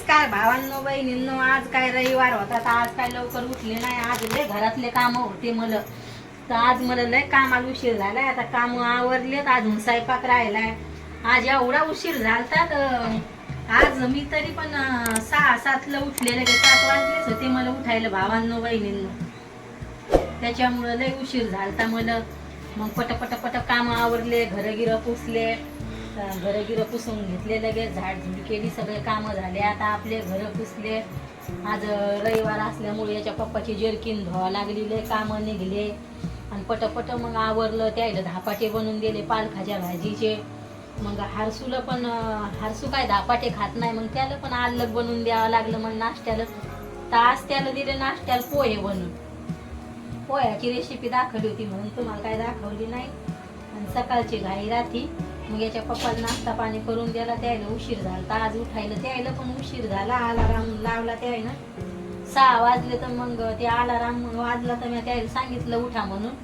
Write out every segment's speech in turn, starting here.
नमस्कार भावांनो बहिणींनो आज काय रविवार होता तर आज काय लवकर उठले नाही आज लय घरातले काम होते मला. तर आज मला लय कामाला उशीर झालाय आता काम आवरलेत अजून स्वयंपाक राहिलाय. आज एवढा उशीर झालता तर आज मी तरी पण सहा सातला उठलेले सात वाजलेच होते मला उठायला भावांनो बहिणींनो. त्याच्यामुळं लय उशीर झालता मला. मग पट पट काम आवरले घर गिरं पुसले. घर गिरं पुसून घेतले लगेच झाड केली सगळे कामं झाले. आता आपले घर पुसले. आज रविवार असल्यामुळे याच्या पप्पाची जर्किन धुवा लागलेले कामं निघले. आणि पटपट मग आवरलं त्याला धापाटे बनवून दिले पालखाच्या भाजीचे. मग हारसूला पण हारसू काय धापाटे खात नाही मग त्याला पण आल्लग बनवून द्यावं लागलं मग नाश्त्याला तास आज त्याला दिले नाश्त्याला पोहे बनवून. पोह्याची रेसिपी दाखवली होती म्हणून तुम्हाला काय दाखवली नाही. आणि सकाळची घाई राहती. मग याच्या पप्पाला नाश्ता पाणी करून द्यायला त्यायला उशीर झाला तर आज उठायला त्यायला पण उशीर झाला. अलाराम लावला त्याला सहा वाजले तर मग ते अलाराम वाजला तर मी त्यायला सांगितलं उठा म्हणून.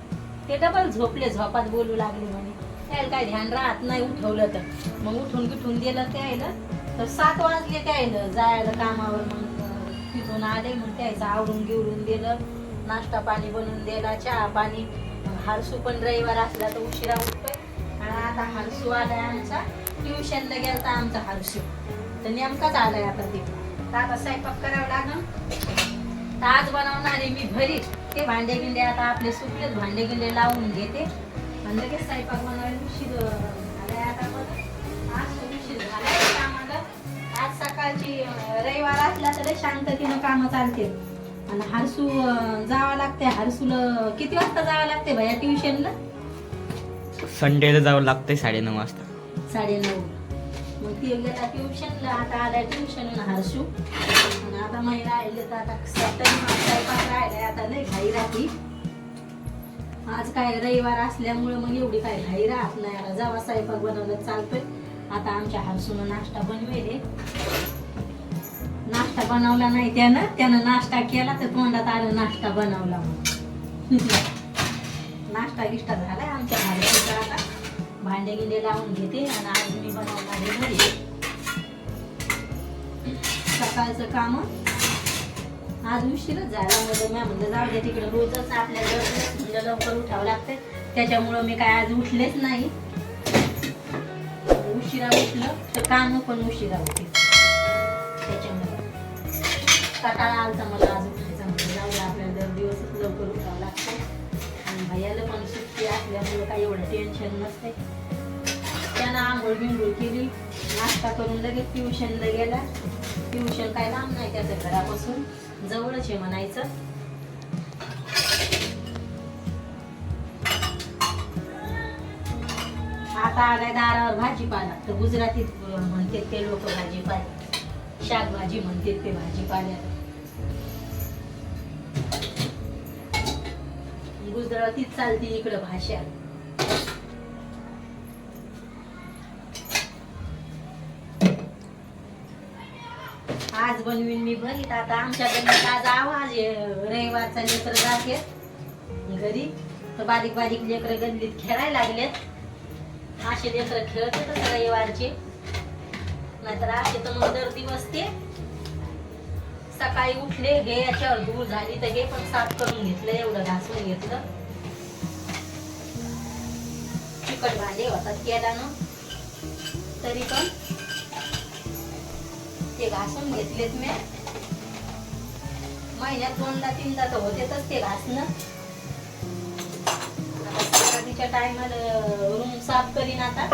ते डबल झोपले झोपात बोलू लागले म्हणे. त्यायला काय ध्यान राहत नाही उठवलं तर. मग उठून बिठून दिलं त्यायला. तर सात वाजले त्यायला. जायला कामावर मग तिथून आले. मग त्यायचं आवडून गिवडून दिलं. नाश्ता पाणी बनवून दिला चहा पाणी. हारसू पण रविवार असला तर उशिरा उठतोय. आता हरसू आलाय आमचा. ट्युशनला गेलता आमचा हरसू तर नेमकाच आलाय आता ते. तर आता स्वयंपाक करावं लागल तर आज बनवणार आहे मी भरीत. ते भांडे गिंडे आता आपले सुकलेच भांडे गिंडे लावून घेते. आणि लगेच स्वयंपाक बनवायला उशीर अं, झालाय आता आज उशीर झालाय कामाला. आज सकाळची रविवार असला तर शांततेनं कामं चालते. आणि हरसू जावं लागते हरसूला किती वाजता जावं लागते भैया ट्युशनला? संडेला जावं लागतंय साडेनऊ वाजता. साडेनऊ. मग ती गेला ट्युशनला आता आलाय ट्युशन हर्षू. आणि आता मी राहिले तर आता सत्तर स्वयंपाक राहिलाय आता नाही घाई राहती. आज काय रविवार असल्यामुळे मग एवढी काय घाई राहत नाही. आता जावा स्वयंपाक बनवलं चालतोय. आता आमच्या हरसून नाश्ता बनवेल. नाश्ता बनवला नाही त्यानं त्यानं नाश्ता केला तर तोंडात आलं नाश्ता बनवला म्हणून. नाश्ता गिष्टा झालाय आमच्या भांडे गिंडे लावून घेते आणि आज मी बनवणार आहे घरी सकाळचं काम. आज उशीरच झाला म्हणजे मी म्हणलं जाऊ दे तिकडे रोजच आपल्याला म्हणजे लवकर उठावं लागते त्याच्यामुळं मी काय आज उठलेच नाही. उशिरा उठलं तर काम पण उशिरा होते. त्याच्यामुळे. कंटाळा आलता मला आज उठायचं म्हणजे जाऊ दे आपल्याला दर दिवसच लवकर उठावं लागतं आणि भैयाला पण असल्यामुळे काही एवढं टेन्शन नसते त्यानं आंघोळ बिंघोळ केली नाश्ता करून लगेच ट्युशनला गेला. ट्युशन काय लांब नाही त्याच्या घरापासून जवळच आहे म्हणायचं. आता आलाय दारावर भाजीपाला. तर गुजरातीत म्हणते ते लोक भाजीपाला. शाकभाजी म्हणते ते भाजीपाल्याला. गुजरातीत चालते इकडं भाषा. आज बनवीन मी भरीत आता आमच्या आज आवाज आहे. रविवारचा लेकर जाते. घरी. तर बारीक बारीक लेकर गल्लीत खेळायला लागलेत असे लेकर खेळत रविवारचे. नाहीतर असे तर मग दर दिवस ते सकाळी उठले हे याच्यावर धूळ झाली तर हे पण साफ करून घेतलं एवढं घासून घेतलं. चिकट भांडे होतात केल्यानं. तरी पण ते घासून घेतलेत मी. महिन्यात दोनदा तीनदा तर होतेच ते घासणं. सकाळीच्या टायमाला रूम साफ करीन आता.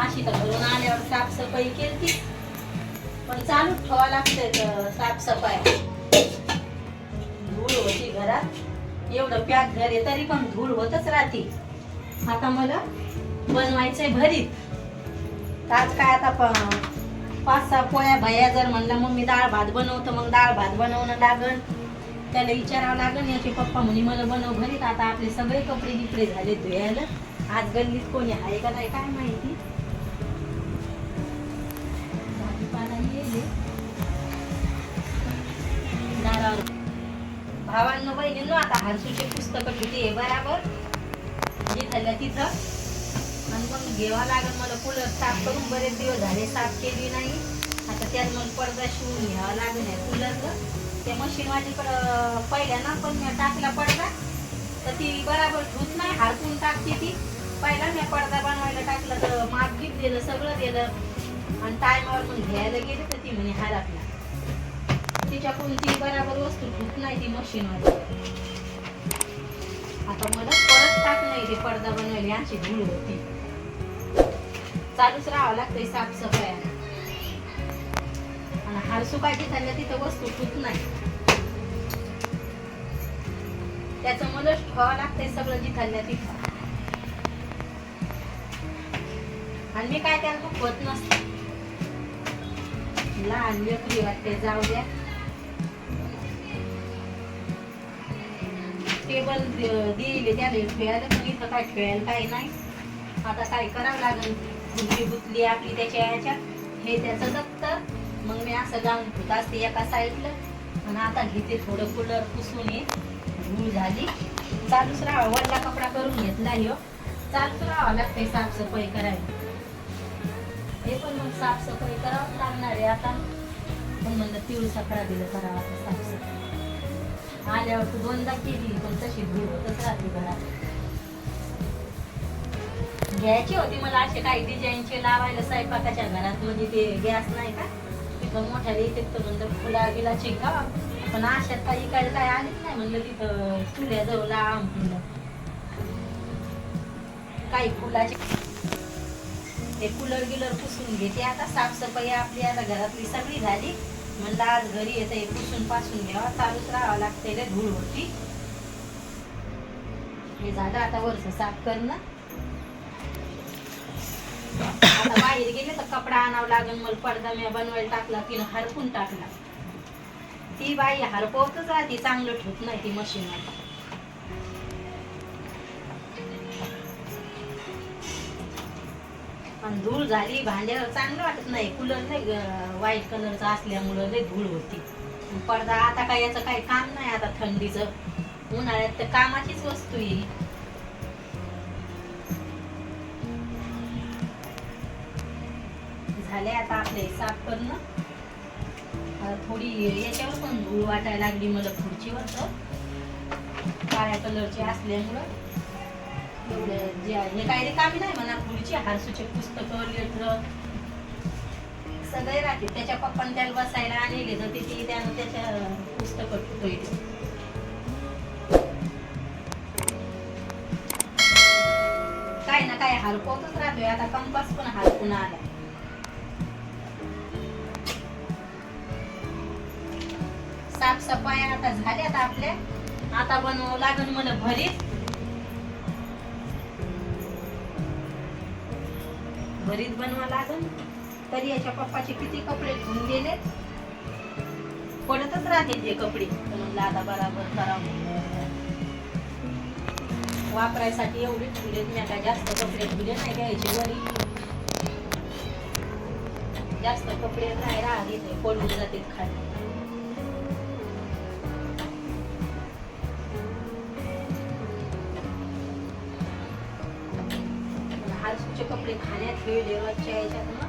अशी तर घरून आल्यावर साफसफाई केली पण चालू ठेवा लागते साफसफाई. धूळ होती घरात. एवढं पॅक घर आहे तरी पण धूळ होतच राहते. आता मला बनवायचंय भरीत. आज काय आता प- पाच सहा पोळ्या भया जर म्हणलं मग मी डाळ भात बनवतो मग डाळ भात बनवणं लागल त्याला विचारावं लागल याचे पप्पा म्हणे मला बनव भरीत. आता आपले सगळे कपडे बिपडे झाले धुयाला आज गल्लीत कोणी आहे का नाही काय माहिती? भावांनो बहिणींनो आता हरसूचे पुस्तकं किती आहे? बराबर? झाल्या तिथं. आणि पण घ्यावा लागेल मला कूलर साफ करून. बरेच दिवस झाले साफ केली नाही. आता त्यात मग पडदा शिवून घ्यावा लागेल या कूलरचं मशीन माझ्याकडं पहिल्या ना पण मी टाकला पडदा. तर ती बराबर धुत नाही हरपून टाकते ती. पहिला मी पडदा बनवायला टाकला तर माप गिप दिलं सगळं दिलं. आणि टायमावर मग घ्यायला गेले तर ती म्हणे हरपला तिच्याकडून ती बराबर वस्तू धुत नाही ती मशीनवाली. आता मला परत टाक नाही ते पडदा बनवली अशी धूळ होती. चालूच राहावं लागतंय साफसफाई. आणि हार सुकायची झाल्या तिथं वस्तू धुत नाही. त्याचं मलाच ठेवावं लागतंय सगळं जिथल्या तिथं. आणि मी काय त्याला दुखवत नसते. लहान लेकरी वाटते जाऊ द्या. टेबल दिले त्याला खेळायला पण इथं काय खेळायला काही नाही. आता काय करावं लागेल? गुंतली गुतली आपली त्याच्या ह्याच्यात. हे त्याचं दप्तर मग मी असं गाऊन होत असते एका साईडला आणि आता घेते थोडं कुलर पुसून ये धूळ झाली. चालूच राहावं. वडला कपडा करून घेतला हो चालूच राहावं लागते साफसफाई करायला. हे पण मग साफसफाई करावंच लागणार आहे आता. पण म्हणलं तिळ सकाळ दिलं करावं साफसफाई. आल्यावर तू दोनदा केली पण तशी होतच राहते घरात. घ्यायची होती मला असे काही डिझाईनचे लावायला स्वयंपाकाच्या घरात म्हणजे ते गॅस नाही का? तिथं मोठ्या येते तर म्हणलं फुला बिलाची का? पण अशात काही इकायला काय आलीच नाही म्हणलं तिथं चुल्याजवळ लावा म्हणलं काही फुलाचे ते कूलर गिलर पुसून घेते. आता साफसफाई आपली आता घरातली सगळी झाली. म्हणलं आज घरी येतं हे पुसून पासून घ्यावा चालूच राहावं लागते रे धूळ होती हे झालं आता वरच साफ करणं. आता बाहेर गेले तर कपडा आणावं लागेल मला पडदा मी बनवायला टाकला तिनं हरपून टाकला. ती बाई हरपवतच राहते चांगलं ठेवत नाही ती मशीन आणि धूळ झाली भांड्यावर चांगलं वाटत नाही. कूलर नाही व्हाईट कलरचा असल्यामुळं लय धूळ होती. पडदा आता काय याचं काही काम नाही आता थंडीचं. उन्हाळ्यात तर कामाचीच वस्तू येईल झाले आता आपले साफ करणं. थोडी याच्यावर पण धूळ वाटायला लागली मला खुर्चीवर तर. काळ्या कलरची असल्यामुळं. म्हणजे जे आहे, हे काही कामी नाही म्हणा पुढची हारसूचे पुस्तकं लेटर सगळे राहते. त्याच्या पप्पाने त्याला बसायला आणले तर तिथे त्यानं त्याच्या पुस्तक ठेवतो काय ना काय हरपवतच राहतोय. आता कंपास पण हरपून आला साफसफाई आता झाल्यात आपल्या. आता बनवावं लागेल मला भरीत. घरीच बनवा लागेल तरी याच्या पप्पाचे किती कपडे घेऊन गेले पडतच राहते जे कपडे. म्हणलं आता बराबर करावं. वापरायसाठी एवढे ठेवले मी आता जास्त कपडे ठेवले नाही घ्यायचे वरी जास्त कपडे नाही राहिले पडून जाते खाली. खाण्यात ठेवले याच्यात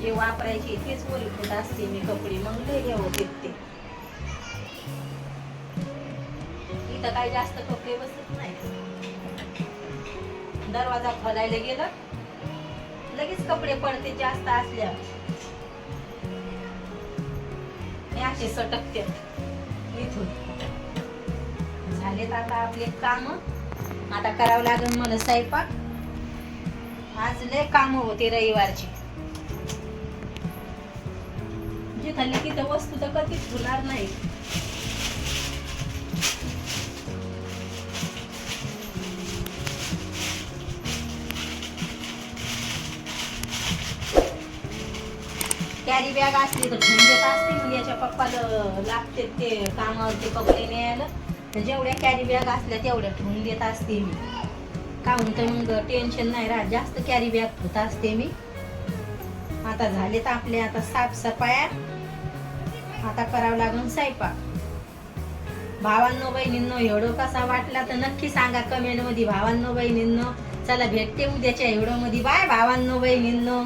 जे वापरायचे तेच वरी असते मी कपडे मग लय घ्यावं होते ते इथं काही जास्त कपडे बसत नाही. दरवाजा खोलायला गेलं लगेच कपडे पडते जास्त असल्या असे सटकते इथून. झालेत आता आपले काम. आता करावं लागेल मला स्वयंपाक. आज लय काम होते रविवारची. जिथली तिथं वस्तू तर कधीच होणार नाही. कॅरी बॅग असली तर घेऊन देत असते मग याच्या पप्पाला लागते ते कामावरचे कपडे न्यायला. तर जेवढ्या कॅरी बॅग असल्या तेवढ्या ठेवून देत असते मी. काहून तर मग टेन्शन नाही राहत. जास्त कॅरी बॅग ठेवत असते मी. आता झालेत आपले आता साफसफाया. आता करावं लागून स्वयंपाक. भावांनो बहिणींनो एवढं कसा वाटला तर नक्की सांगा कमेंटमध्ये भावांनो बहिणींनो चला भेटते उद्याच्या एवढं मध्ये. बाय भावांनो बहिणींनो.